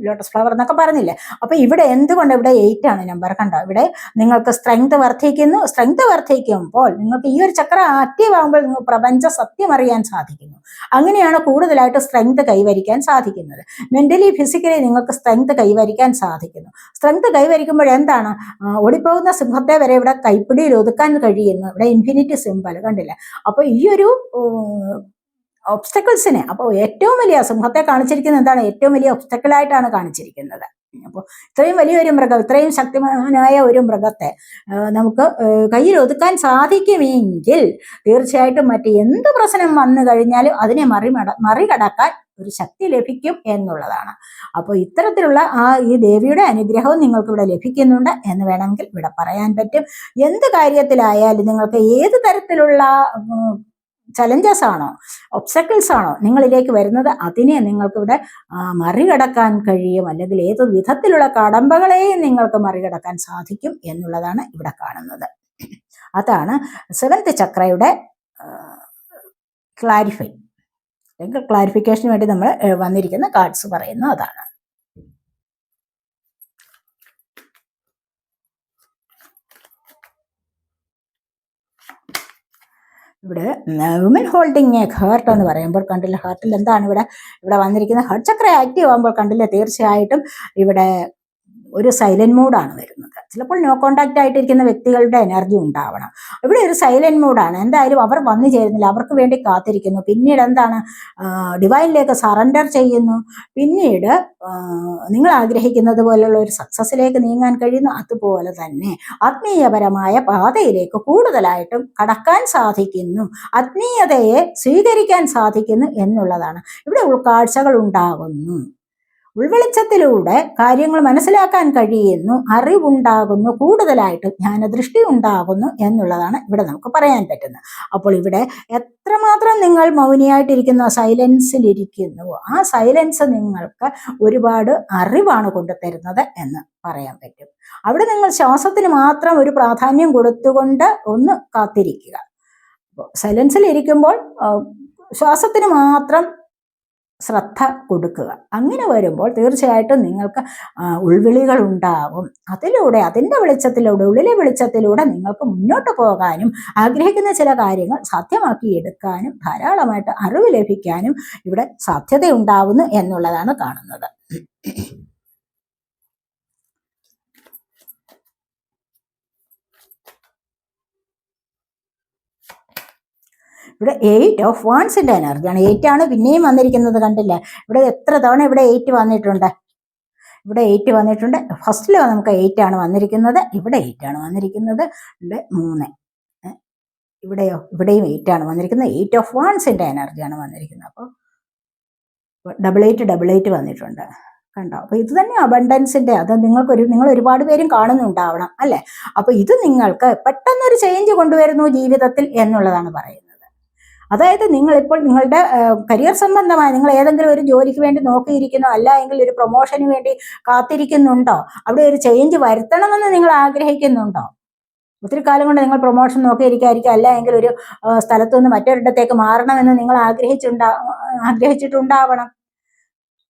ലോട്ടസ് ഫ്ലവർ എന്നൊക്കെ പറഞ്ഞില്ലേ? അപ്പൊ ഇവിടെ എന്തുകൊണ്ട് ഇവിടെ എയ്റ്റ് ആണ് നമ്പർ? കണ്ടോ ഇവിടെ നിങ്ങൾക്ക് സ്ട്രെങ്ത് വർദ്ധിക്കുന്നു. സ്ട്രെങ്ത് വർദ്ധിക്കുമ്പോൾ നിങ്ങൾക്ക് ഈ ഒരു ചക്രം ആക്റ്റീവ് ആകുമ്പോൾ നിങ്ങൾ പ്രപഞ്ച സത്യം അറിയാൻ സാധിക്കുന്നു. അങ്ങനെയാണ് കൂടുതലായിട്ട് സ്ട്രെങ്ത് കൈവരിക്കാൻ സാധിക്കുന്നത്. മെന്റലി ഫിസിക്കലി നിങ്ങൾക്ക് സ്ട്രെങ്ത് കൈവരിക്കാൻ സാധിക്കുന്നു. സ്ട്രെങ്ത് കൈവരിക്കുമ്പോൾ എന്താണ്? ഓടിപ്പോകുന്ന സിംഹത്തെ വരെ ഇവിടെ കൈപ്പിടിയിൽ ഒതുക്കാൻ കഴിയുന്നു. ഇവിടെ ഇൻഫിനിറ്റി സിംബൽ കണ്ടില്ല? അപ്പൊ ഈ ഒരു ഒബ്സ്റ്റക്കിൾസിനെ അപ്പോൾ ഏറ്റവും വലിയ സിംഹത്തെ കാണിച്ചിരിക്കുന്നത് എന്താണ്? ഏറ്റവും വലിയ ഒബ്സ്റ്റക്കിൾ ആയിട്ടാണ് കാണിച്ചിരിക്കുന്നത്. അപ്പോൾ ഇത്രയും വലിയൊരു മൃഗം ഇത്രയും ശക്തിമാനായ ഒരു മൃഗത്തെ നമുക്ക് കയ്യിൽ ഒതുക്കാൻ സാധിക്കുമെങ്കിൽ തീർച്ചയായിട്ടും മറ്റ് എന്ത് പ്രശ്നം വന്നു കഴിഞ്ഞാലും അതിനെ മറിമട മറികടക്കാൻ ഒരു ശക്തി ലഭിക്കും എന്നുള്ളതാണ്. അപ്പോൾ ഇത്തരത്തിലുള്ള ആ ഈ ദേവിയുടെ അനുഗ്രഹവും നിങ്ങൾക്ക് ഇവിടെ ലഭിക്കുന്നുണ്ട് എന്ന് വേണമെങ്കിൽ ഇവിടെ പറയാൻ പറ്റും. എന്ത് കാര്യത്തിലായാലും നിങ്ങൾക്ക് ഏത് തരത്തിലുള്ള ചലഞ്ചസ് ആണോ? ഒബ്സ്റ്റക്കിൾസ് ആണോ? നിങ്ങളിലേക്ക് വരുന്നത് അതിനെ നിങ്ങൾക്ക് ഇവിടെ ആ, മറികടക്കാൻ കഴിയും. അല്ലെങ്കിൽ ഏത് വിധത്തിലുള്ള കടമ്പകളെയും നിങ്ങൾക്ക് മറികടക്കാൻ സാധിക്കും എന്നുള്ളതാണ് ഇവിടെ കാണുന്നത്. അതാണ് സെവൻത്ത് ചക്രയുടെ ക്ലാരിഫൈ അല്ലെങ്കിൽ ക്ലാരിഫിക്കേഷന് വേണ്ടി നമ്മൾ വന്നിരിക്കുന്ന കാർഡ്സ് പറയുന്നു അതാണ്. ഇവിടെ വുമൻ ഹോൾഡിങ് ഹേർട്ട് എന്ന് പറയുമ്പോൾ കണ്ടില്ല ഹേർട്ടിൽ എന്താണ് ഇവിടെ ഇവിടെ വന്നിരിക്കുന്നത്? ഹേർട്ട് ചക്ര ആക്റ്റീവ് ആകുമ്പോൾ കണ്ടില്ല തീർച്ചയായിട്ടും ഇവിടെ ഒരു സൈലന്റ് മൂഡാണ് വരുന്നത്. ചിലപ്പോൾ നോ കോണ്ടാക്റ്റ് ആയിട്ടിരിക്കുന്ന വ്യക്തികളുടെ എനർജി ഉണ്ടാവണം. ഇവിടെ ഒരു സൈലന്റ് മൂഡാണ് എന്തായാലും അവർ വന്നു ചേരുന്നില്ല. അവർക്ക് വേണ്ടി കാത്തിരിക്കുന്നു. പിന്നീട് എന്താണ്? ഡിവൈനിലേക്ക് സറണ്ടർ ചെയ്യുന്നു. പിന്നീട് നിങ്ങൾ ആഗ്രഹിക്കുന്നത് പോലുള്ള ഒരു സക്സസ്സിലേക്ക് നീങ്ങാൻ കഴിയുന്നു. അതുപോലെ തന്നെ ആത്മീയപരമായ പാതയിലേക്ക് കൂടുതലായിട്ടും കടക്കാൻ സാധിക്കുന്നു. ആത്മീയതയെ സ്വീകരിക്കാൻ സാധിക്കുന്നു എന്നുള്ളതാണ്. ഇവിടെ ഉൾക്കാഴ്ചകൾ ഉണ്ടാകുന്നു. ഉൾവെളിച്ചത്തിലൂടെ കാര്യങ്ങൾ മനസ്സിലാക്കാൻ കഴിയുന്നു അറിവുണ്ടാകുന്നു കൂടുതലായിട്ട് ജ്ഞാനദൃഷ്ടി ഉണ്ടാകുന്നു എന്നുള്ളതാണ് ഇവിടെ നമുക്ക് പറയാൻ പറ്റുന്നത്. അപ്പോൾ ഇവിടെ എത്രമാത്രം നിങ്ങൾ മൗനിയായിട്ടിരിക്കുന്നു സൈലൻസിലിരിക്കുന്നു ആ സൈലൻസ് നിങ്ങൾക്ക് ഒരുപാട് അറിവാണ് കൊണ്ടുതരുന്നത് എന്ന് പറയാൻ പറ്റും. അവിടെ നിങ്ങൾ ശ്വാസത്തിന് മാത്രം ഒരു പ്രാധാന്യം കൊടുത്തുകൊണ്ട് ഒന്ന് കാത്തിരിക്കുക. സൈലൻസിൽ ഇരിക്കുമ്പോൾ ശ്വാസത്തിന് മാത്രം ശ്രദ്ധ കൊടുക്കുക. അങ്ങനെ വരുമ്പോൾ തീർച്ചയായിട്ടും നിങ്ങൾക്ക് ഉൾവിളികൾ ഉണ്ടാവും അതിലൂടെ അതിന്റെ വെളിച്ചത്തിലൂടെ ഉള്ളിലെ വെളിച്ചത്തിലൂടെ നിങ്ങൾക്ക് മുന്നോട്ട് പോകാനും ആഗ്രഹിക്കുന്ന ചില കാര്യങ്ങൾ സാധ്യമാക്കി എടുക്കാനും ധാരാളമായിട്ട് അറിവ് ലഭിക്കാനും ഇവിടെ സാധ്യതയുണ്ടാവുന്നു എന്നുള്ളതാണ് കാണുന്നത്. ഇവിടെ എയ്റ്റ് ഓഫ് വൺസിന്റെ എനർജിയാണ് എയ്റ്റ് ആണ്. പിന്നെയും വന്നിരിക്കുന്നത് കണ്ടില്ല? ഇവിടെ എത്ര തവണ ഇവിടെ എയ്റ്റ് വന്നിട്ടുണ്ട്? ഇവിടെ എയ്റ്റ് വന്നിട്ടുണ്ട്. ഫസ്റ്റിൽ നമുക്ക് എയ്റ്റ് ആണ് വന്നിരിക്കുന്നത്. ഇവിടെ എയ്റ്റ് ആണ് വന്നിരിക്കുന്നത്. ഇവിടെ മൂന്ന്. ഇവിടെയോ? ഇവിടെയും എയ്റ്റ് ആണ് വന്നിരിക്കുന്നത്. എയ്റ്റ് ഓഫ് വൺസിന്റെ എനർജിയാണ് വന്നിരിക്കുന്നത്. അപ്പോൾ ഡബിൾ എയ്റ്റ് ഡബിൾ എയ്റ്റ് വന്നിട്ടുണ്ട്. കണ്ടോ? അപ്പോൾ ഇത് തന്നെ അബണ്ടൻസിന്റെ അത് നിങ്ങൾക്കൊരു നിങ്ങൾ ഒരുപാട് പേരും കാണുന്നുണ്ടാവണം അല്ലേ? അപ്പോൾ ഇത് നിങ്ങൾക്ക് പെട്ടെന്നൊരു ചേഞ്ച് കൊണ്ടുവരുന്നു ജീവിതത്തിൽ എന്നുള്ളതാണ് പറയുന്നത്. അതായത് നിങ്ങൾ ഇപ്പോൾ നിങ്ങളുടെ കരിയർ സംബന്ധമായി നിങ്ങൾ ഏതെങ്കിലും ഒരു ജോലിക്ക് വേണ്ടി നോക്കിയിരിക്കുന്നോ അല്ല എങ്കിൽ ഒരു പ്രൊമോഷന് വേണ്ടി കാത്തിരിക്കുന്നുണ്ടോ? അവിടെ ഒരു ചേഞ്ച് വരുത്തണമെന്ന് നിങ്ങൾ ആഗ്രഹിക്കുന്നുണ്ടോ? ഒത്തിരി കാലം കൊണ്ട് നിങ്ങൾ പ്രൊമോഷൻ നോക്കിയിരിക്കായിരിക്കും അല്ല എങ്കിൽ ഒരു സ്ഥലത്തുനിന്ന് മറ്റൊരിടത്തേക്ക് മാറണമെന്ന് നിങ്ങൾ ആഗ്രഹിച്ചുണ്ടാ ആഗ്രഹിച്ചിട്ടുണ്ടാവണം.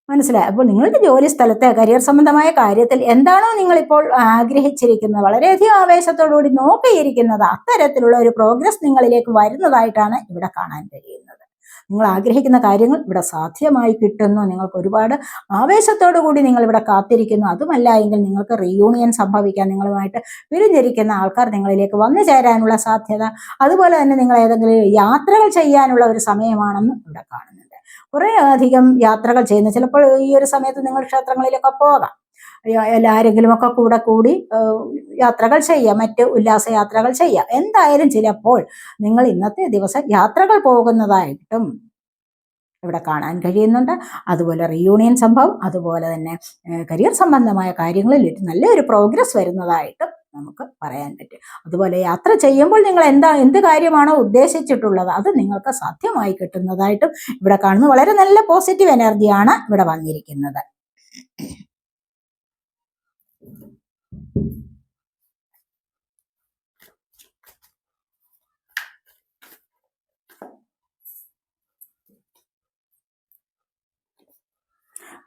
മനസ്സിലായി. അപ്പോൾ നിങ്ങളുടെ ജോലി സ്ഥലത്തെ കരിയർ സംബന്ധമായ കാര്യത്തിൽ എന്താണോ നിങ്ങളിപ്പോൾ ആഗ്രഹിച്ചിരിക്കുന്നത് വളരെയധികം ആവേശത്തോടുകൂടി നോക്കിയിരിക്കുന്നത് അത്തരത്തിലുള്ള ഒരു പ്രോഗ്രസ് നിങ്ങളിലേക്ക് വരുന്നതായിട്ടാണ് ഇവിടെ കാണാൻ കഴിയുന്നത്. നിങ്ങൾ ആഗ്രഹിക്കുന്ന കാര്യങ്ങൾ ഇവിടെ സാധ്യമായി കിട്ടുന്നു. നിങ്ങൾക്ക് ഒരുപാട് ആവേശത്തോടു കൂടി നിങ്ങൾ ഇവിടെ കാത്തിരിക്കുന്നു. അതുമല്ല എങ്കിൽ നിങ്ങൾക്ക് റീയൂണിയൻ സംഭവിക്കാൻ നിങ്ങളുമായിട്ട് പിരിഞ്ഞിരിക്കുന്ന ആൾക്കാർ നിങ്ങളിലേക്ക് വന്നു ചേരാനുള്ള സാധ്യത അതുപോലെ തന്നെ നിങ്ങൾ ഏതെങ്കിലും യാത്രകൾ ചെയ്യാനുള്ള ഒരു സമയമാണെന്ന് ഇവിടെ കാണുന്നുണ്ട് കുറേ അധികം യാത്രകൾ ചെയ്യുന്നു. ചിലപ്പോൾ ഈ ഒരു സമയത്ത് നിങ്ങൾ ക്ഷേത്രങ്ങളിലൊക്കെ പോകാം. എല്ലാരെങ്കിലും ഒക്കെ കൂടെ കൂടി യാത്രകൾ ചെയ്യാം. മറ്റ് ഉല്ലാസ യാത്രകൾ ചെയ്യാം. എന്തായാലും ചിലപ്പോൾ നിങ്ങൾ ഇന്നത്തെ ദിവസം യാത്രകൾ പോകുന്നതായിട്ടും ഇവിടെ കാണാൻ കഴിയുന്നുണ്ട്. അതുപോലെ റീയൂണിയൻ സംഭവം അതുപോലെ തന്നെ കരിയർ സംബന്ധമായ കാര്യങ്ങളിൽ നല്ലൊരു പ്രോഗ്രസ് വരുന്നതായിട്ടും നമുക്ക് പറയാൻ പറ്റും. അതുപോലെ യാത്ര ചെയ്യുമ്പോൾ നിങ്ങൾ എന്താ എന്ത് കാര്യമാണോ ഉദ്ദേശിച്ചിട്ടുള്ളത് അത് നിങ്ങൾക്ക് സാധ്യമായി കിട്ടുന്നതായിട്ടും ഇവിടെ കാണുന്നു. വളരെ നല്ല പോസിറ്റീവ് എനർജിയാണ് ഇവിടെ വന്നിരിക്കുന്നത്.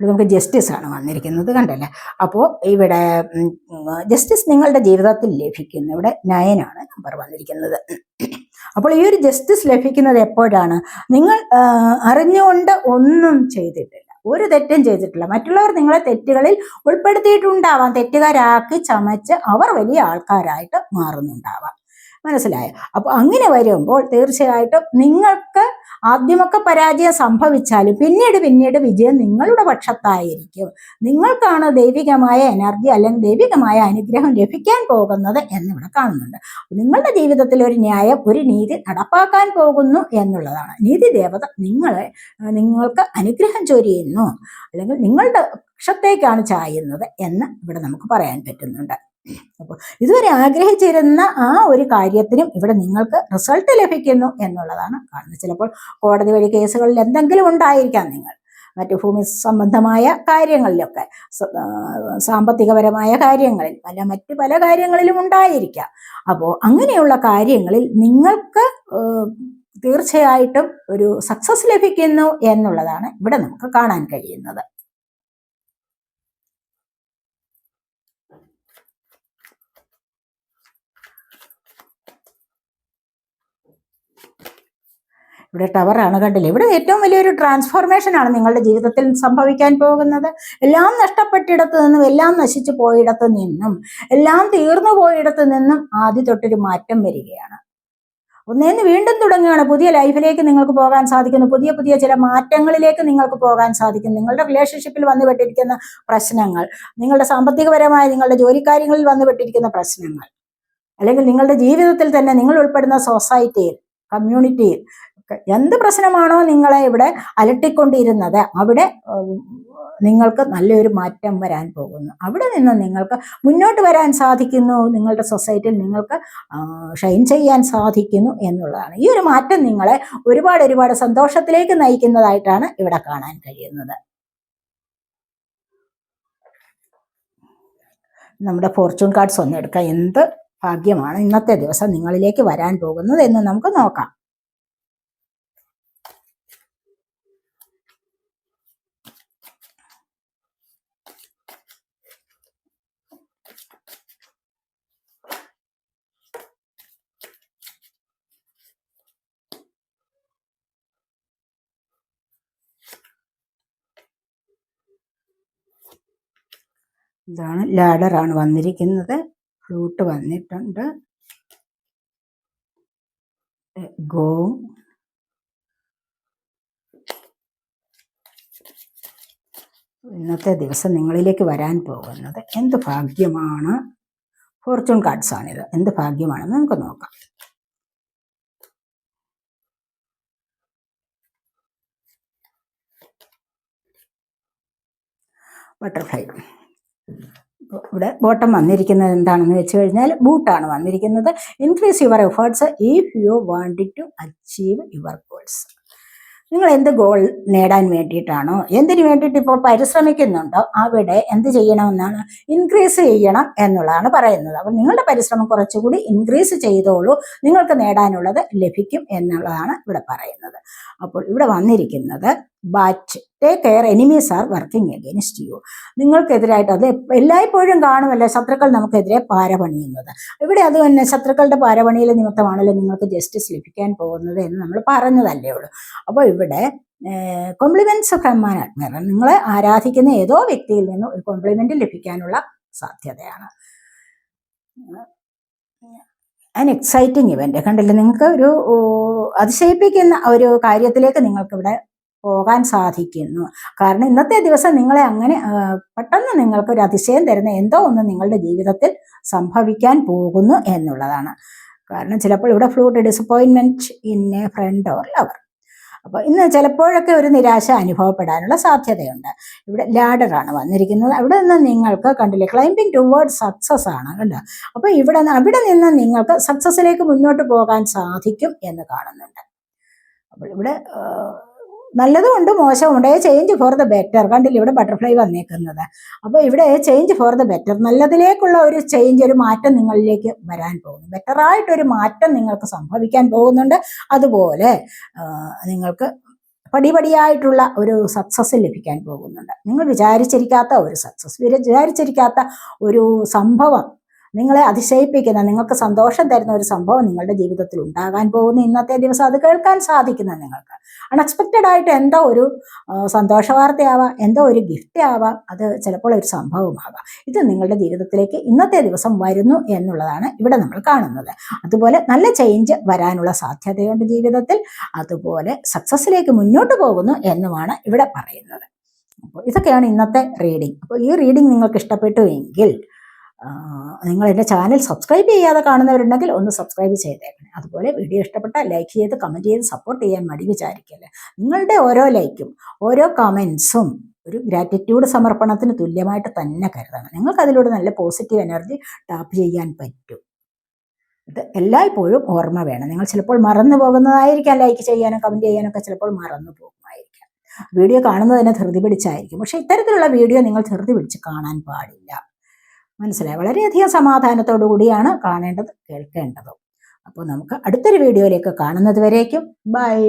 ഇവിടെ നമുക്ക് ജസ്റ്റിസ് ആണ് വന്നിരിക്കുന്നത് കണ്ടല്ലേ? അപ്പോൾ ഇവിടെ ജസ്റ്റിസ് നിങ്ങളുടെ ജീവിതത്തിൽ ലഭിക്കുന്നു ഇവിടെ നയനാണ് നമ്പർ വന്നിരിക്കുന്നത്. അപ്പോൾ ഈ ഒരു ജസ്റ്റിസ് ലഭിക്കുന്നത് എപ്പോഴാണ്? നിങ്ങൾ അറിഞ്ഞുകൊണ്ട് ഒന്നും ചെയ്തിട്ടില്ല. ഒരു തെറ്റും ചെയ്തിട്ടില്ല. മറ്റുള്ളവർ നിങ്ങളെ തെറ്റുകളിൽ ഉൾപ്പെടുത്തിയിട്ടുണ്ടാവാം. തെറ്റുകാരാക്കി ചമച്ച് അവർ വലിയ ആൾക്കാരായിട്ട് മാറുന്നുണ്ടാവാം. മനസ്സിലായോ? അപ്പോൾ അങ്ങനെ വരുമ്പോൾ തീർച്ചയായിട്ടും നിങ്ങൾക്ക് ആദ്യമൊക്കെ പരാജയം സംഭവിച്ചാലും പിന്നീട് പിന്നീട് വിജയം നിങ്ങളുടെ പക്ഷത്തായിരിക്കും. നിങ്ങൾക്കാണ് ദൈവികമായ എനർജി അല്ലെങ്കിൽ ദൈവികമായ അനുഗ്രഹം ലഭിക്കാൻ പോകുന്നത് എന്നിവിടെ കാണുന്നുണ്ട്. നിങ്ങളുടെ ജീവിതത്തിൽ ഒരു ന്യായം ഒരു നീതി നടപ്പാക്കാൻ പോകുന്നു എന്നുള്ളതാണ്. നീതി ദേവത നിങ്ങളെ നിങ്ങൾക്ക് അനുഗ്രഹം ചൊരിയുന്നു അല്ലെങ്കിൽ നിങ്ങളുടെ പക്ഷത്തേക്കാണ് ചായുന്നത് എന്ന് ഇവിടെ നമുക്ക് പറയാൻ പറ്റുന്നുണ്ട്. അപ്പോൾ ഇതുവരെ ആഗ്രഹിച്ചിരുന്ന ആ ഒരു കാര്യത്തിനും ഇവിടെ നിങ്ങൾക്ക് റിസൾട്ട് ലഭിക്കുന്നു എന്നുള്ളതാണ് കാണുന്നത്. ചിലപ്പോൾ കോടതി വഴി കേസുകളിൽ എന്തെങ്കിലും ഉണ്ടായിരിക്കാം നിങ്ങൾ. മറ്റു ഭൂമി സംബന്ധമായ കാര്യങ്ങളിലൊക്കെ സാമ്പത്തികപരമായ കാര്യങ്ങളിൽ പല മറ്റ് പല കാര്യങ്ങളിലും ഉണ്ടായിരിക്കാം. അപ്പോൾ അങ്ങനെയുള്ള കാര്യങ്ങളിൽ നിങ്ങൾക്ക് തീർച്ചയായിട്ടും ഒരു സക്സസ് ലഭിക്കുന്നു എന്നുള്ളതാണ് ഇവിടെ നമുക്ക് കാണാൻ കഴിയുന്നത്. ഇവിടെ ടവറാണ് കണ്ടില്ലേ? ഇവിടെ ഏറ്റവും വലിയൊരു ട്രാൻസ്ഫോർമേഷനാണ് നിങ്ങളുടെ ജീവിതത്തിൽ സംഭവിക്കാൻ പോകുന്നത്. എല്ലാം നഷ്ടപ്പെട്ടിടത്ത് നിന്നും എല്ലാം നശിച്ചു പോയിടത്ത് നിന്നും എല്ലാം തീർന്നു പോയിടത്ത് നിന്നും ആദ്യ തൊട്ടൊരു മാറ്റം വരികയാണ്. ഒന്നേന്ന് വീണ്ടും തുടങ്ങുകയാണ്. പുതിയ ലൈഫിലേക്ക് നിങ്ങൾക്ക് പോകാൻ സാധിക്കുന്നു. പുതിയ പുതിയ ചില മാറ്റങ്ങളിലേക്ക് നിങ്ങൾക്ക് പോകാൻ സാധിക്കും നിങ്ങളുടെ റിലേഷൻഷിപ്പിൽ വന്നുപെട്ടിരിക്കുന്ന പ്രശ്നങ്ങൾ നിങ്ങളുടെ സാമ്പത്തികപരമായ നിങ്ങളുടെ ജോലിക്കാര്യങ്ങളിൽ വന്നുപെട്ടിരിക്കുന്ന പ്രശ്നങ്ങൾ അല്ലെങ്കിൽ നിങ്ങളുടെ ജീവിതത്തിൽ തന്നെ നിങ്ങൾ ഉൾപ്പെടുന്ന സൊസൈറ്റിയിൽ കമ്മ്യൂണിറ്റിയിൽ എന്ത് പ്രശ്നമാണോ നിങ്ങളെ ഇവിടെ അലട്ടിക്കൊണ്ടിരുന്നത് അവിടെ നിങ്ങൾക്ക് നല്ലൊരു മാറ്റം വരാൻ പോകുന്നു. അവിടെ നിന്ന് നിങ്ങൾക്ക് മുന്നോട്ട് വരാൻ സാധിക്കുന്നു നിങ്ങളുടെ സൊസൈറ്റിയിൽ നിങ്ങൾക്ക് ഷൈൻ ചെയ്യാൻ സാധിക്കുന്നു എന്നുള്ളതാണ്. ഈ ഒരു മാറ്റം നിങ്ങളെ ഒരുപാട് ഒരുപാട് സന്തോഷത്തിലേക്ക് നയിക്കുന്നതായിട്ടാണ് ഇവിടെ കാണാൻ കഴിയുന്നത്. നമ്മുടെ ഫോർച്യൂൺ കാർഡ്സ് ഒന്ന് എടുക്കാം എന്ത് ഭാഗ്യമാണ് ഇന്നത്തെ ദിവസം നിങ്ങളിലേക്ക് വരാൻ പോകുന്നത് എന്ന് നമുക്ക് നോക്കാം. ഇതാണ് ലാഡറാണ് വന്നിരിക്കുന്നത്. ഫ്ലൂട്ട് വന്നിട്ടുണ്ട്. ഗോ ഇന്നത്തെ ദിവസം നിങ്ങളിലേക്ക് വരാൻ പോകുന്നത് എന്ത് ഭാഗ്യമാണ്? ഫോർച്യൂൺ കാർഡ്സാണിത് എന്ത് ഭാഗ്യമാണെന്ന് നമുക്ക് നോക്കാം. ബട്ടർഫ്ലൈ ഇവിടെ ബോട്ടം വന്നിരിക്കുന്നത് എന്താണെന്ന് വെച്ച് കഴിഞ്ഞാൽ ബൂട്ടാണ് വന്നിരിക്കുന്നത്. Increase your efforts if you wanting to achieve your goals നിങ്ങൾ എന്ത് ഗോൾ നേടാൻ വേണ്ടിയിട്ടാണോ എന്തിനു വേണ്ടിയിട്ട് ഇപ്പോൾ പരിശ്രമിക്കുന്നുണ്ടോ അവിടെ എന്ത് ചെയ്യണമെന്നാണ് ഇൻക്രീസ് ചെയ്യണം എന്നുള്ളതാണ് പറയുന്നത്. അപ്പം നിങ്ങളുടെ പരിശ്രമം കുറച്ചുകൂടി ഇൻക്രീസ് ചെയ്തോളൂ. നിങ്ങൾക്ക് നേടാനുള്ളത് ലഭിക്കും എന്നുള്ളതാണ് ഇവിടെ പറയുന്നത്. അപ്പോൾ ഇവിടെ വന്നിരിക്കുന്നത് but take care enemies are working against you നിങ്ങൾക്കെതിരായിട്ട് അത് എല്ലായ്പ്പോഴും കാണുമല്ലോ ശത്രുക്കൾ നമുക്കെതിരെ പാരപണിയുന്നത്? ഇവിടെ അത് തന്നെ ശത്രുക്കളുടെ പാരപണിയിൽ നിമിത്തമാണല്ലോ നിങ്ങൾക്ക് ജസ്റ്റിസ് ലഭിക്കാൻ പോകുന്നത് എന്ന് നമ്മൾ പറഞ്ഞതല്ലേ ഉള്ളൂ. അപ്പോൾ ഇവിടെ കോംപ്ലിമെന്റ്സ് ഫ്രം ആൻ അഡ്മിറൽ നിങ്ങളെ ആരാധിക്കുന്ന ഏതോ വ്യക്തിയിൽ നിന്നും ഒരു കോംപ്ലിമെന്റ് ലഭിക്കാനുള്ള സാധ്യതയാണ്. ആൻ എക്സൈറ്റിംഗ് ഇവന്റ് കണ്ടില്ലേ? നിങ്ങൾക്ക് ഒരു അതിശയിപ്പിക്കുന്ന ഒരു കാര്യത്തിലേക്ക് നിങ്ങൾക്ക് ഇവിടെ പോകാൻ സാധിക്കുന്നു. കാരണം ഇന്നത്തെ ദിവസം നിങ്ങളെ അങ്ങനെ പെട്ടെന്ന് നിങ്ങൾക്ക് ഒരു അതിശയം തരുന്ന എന്തോ ഒന്ന് നിങ്ങളുടെ ജീവിതത്തിൽ സംഭവിക്കാൻ പോകുന്നു എന്നുള്ളതാണ്. കാരണം ചിലപ്പോൾ ഇവിടെ flute disappointment in a friend or lover അപ്പോൾ ഇന്ന് ചിലപ്പോഴൊക്കെ ഒരു നിരാശ അനുഭവപ്പെടാനുള്ള സാധ്യതയുണ്ട്. ഇവിടെ ലാഡർ ആണ് വന്നിരിക്കുന്നത്. അവിടെ നിന്ന് നിങ്ങൾക്ക് കണ്ടില്ലേ ക്ലൈംബിംഗ് ടുവേർഡ് സക്സസ് ആണ് കണ്ടോ? അപ്പോൾ ഇവിടെ അവിടെ നിന്ന് നിങ്ങൾക്ക് സക്സസ്സിലേക്ക് മുന്നോട്ട് പോകാൻ സാധിക്കും എന്ന് കാണുന്നുണ്ട്. അപ്പോൾ ഇവിടെ നല്ലതുമുണ്ട് മോശമുണ്ട് ചേഞ്ച് ഫോർ ദ ബെറ്റർ കണ്ടില്ല ഇവിടെ ബട്ടർഫ്ലൈ വന്നേക്കുന്നത്. അപ്പോൾ ഇവിടെ ചേഞ്ച് ഫോർ ദ ബെറ്റർ നല്ലതിലേക്കുള്ള ഒരു ചേഞ്ച് ഒരു മാറ്റം നിങ്ങളിലേക്ക് വരാൻ പോകുന്നു. ബെറ്ററായിട്ടൊരു മാറ്റം നിങ്ങൾക്ക് സംഭവിക്കാൻ പോകുന്നുണ്ട്. അതുപോലെ നിങ്ങൾക്ക് പടിപടിയായിട്ടുള്ള ഒരു സക്സസ് ലഭിക്കാൻ പോകുന്നുണ്ട്. നിങ്ങൾ വിചാരിച്ചിരിക്കാത്ത ഒരു സക്സസ് വിചാരിച്ചിരിക്കാത്ത ഒരു സംഭവം നിങ്ങളെ അതിശയിപ്പിക്കുന്ന നിങ്ങൾക്ക് സന്തോഷം തരുന്ന ഒരു സംഭവം നിങ്ങളുടെ ജീവിതത്തിൽ ഉണ്ടാകാൻ പോകുന്ന. ഇന്നത്തെ ദിവസം അത് കേൾക്കാൻ സാധിക്കുന്ന നിങ്ങൾക്ക്. അൺഎക്സ്പെക്റ്റഡ് ആയിട്ട് എന്തോ ഒരു സന്തോഷ വാർത്തയാവാം എന്തോ ഒരു ഗിഫ്റ്റ് ആവാം അത് ചിലപ്പോൾ ഒരു സംഭവമാകാം ഇത് നിങ്ങളുടെ ജീവിതത്തിലേക്ക് ഇന്നത്തെ ദിവസം വരുന്നു എന്നുള്ളതാണ് ഇവിടെ നമ്മൾ കാണുന്നത്. അതുപോലെ നല്ല ചേഞ്ച് വരാനുള്ള സാധ്യതയുണ്ട് ജീവിതത്തിൽ. അതുപോലെ സക്സസ്സിലേക്ക് മുന്നോട്ട് പോകുന്നു എന്നുമാണ് ഇവിടെ പറയുന്നത്. അപ്പോൾ ഇതൊക്കെയാണ് ഇന്നത്തെ റീഡിംഗ് അപ്പോൾ ഈ റീഡിംഗ് നിങ്ങൾക്ക് ഇഷ്ടപ്പെട്ടു എങ്കിൽ നിങ്ങൾ എന്റെ ചാനൽ സബ്സ്ക്രൈബ് ചെയ്യാതെ കാണുന്നവരുണ്ടെങ്കിൽ ഒന്ന് സബ്സ്ക്രൈബ് ചെയ്തേക്കണേ. അതുപോലെ വീഡിയോ ഇഷ്ടപ്പെട്ടാൽ ലൈക്ക് ചെയ്ത് കമന്റ് ചെയ്ത് സപ്പോർട്ട് ചെയ്യാൻ മടി വിചാരിക്കല്ലേ. നിങ്ങളുടെ ഓരോ ലൈക്കും ഓരോ കമൻസും ഒരു ഗ്രാറ്റിറ്റ്യൂഡ് സമർപ്പണത്തിന് തുല്യമായിട്ട് തന്നെ കരുതണം. നിങ്ങൾക്ക് അതിലൂടെ നല്ല പോസിറ്റീവ് എനർജി ടാപ്പ് ചെയ്യാൻ പറ്റും. ഇത് എല്ലായ്പ്പോഴും ഓർമ്മ വേണം. നിങ്ങൾ ചിലപ്പോൾ മറന്നു പോകുന്നതായിരിക്കാം ലൈക്ക് ചെയ്യാനും കമന്റ് ചെയ്യാനൊക്കെ ചിലപ്പോൾ മറന്നു പോകുമായിരിക്കാം. വീഡിയോ കാണുന്നതിനെ ധൃതി പിടിച്ചായിരിക്കും. പക്ഷേ ഇത്തരത്തിലുള്ള വീഡിയോ നിങ്ങൾ ധൃതി പിടിച്ച് കാണാൻ പാടില്ല. മനസ്സിലായി. വളരെയധികം സമാധാനത്തോടു കൂടിയാണ് കാണേണ്ടത് കേൾക്കേണ്ടതും. അപ്പോൾ നമുക്ക് അടുത്തൊരു വീഡിയോയിലേക്ക് കാണുന്നത് വരേക്കും. ബൈ